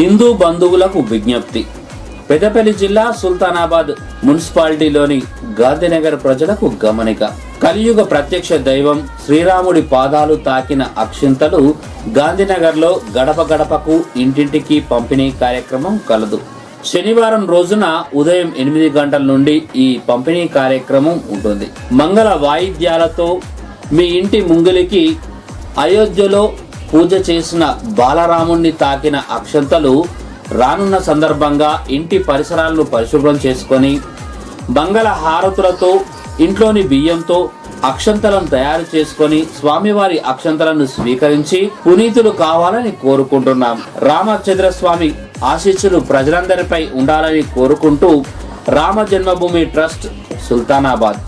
హిందూ బంధువులకు విజ్ఞప్తి. పెద్దపల్లి జిల్లా సుల్తానాబాద్ మున్సిపాలిటీలోని గాంధీనగర్ ప్రజలకు గమనిక. కలియుగ ప్రత్యక్ష దైవం శ్రీరాముడి పాదాలు తాకిన అక్షింతలు గాంధీనగర్లో గడప గడపకు ఇంటింటికి పంపిణీ కార్యక్రమం కలదు. శనివారం రోజున ఉదయం ఎనిమిది గంటల నుండి ఈ పంపిణీ కార్యక్రమం ఉంటుంది. మంగళ వాయిద్యాలతో మీ ఇంటి ముంగిలికి అయోధ్యలో పూజ చేసిన బాలరాముణ్ణి తాకిన అక్షంతలు రానున్న సందర్భంగా ఇంటి పరిసరాలను పరిశుభ్రం చేసుకొని బంగళ హారతులతో ఇంట్లోని బియ్యంతో అక్షంతలను తయారు చేసుకొని స్వామివారి అక్షంతలను స్వీకరించి పునీతులు కావాలని కోరుకుంటున్నాం. రామచంద్ర స్వామి ఆశీస్సులు ప్రజలందరిపై ఉండాలని కోరుకుంటూ రామ జన్మభూమి ట్రస్ట్ సుల్తానాబాద్.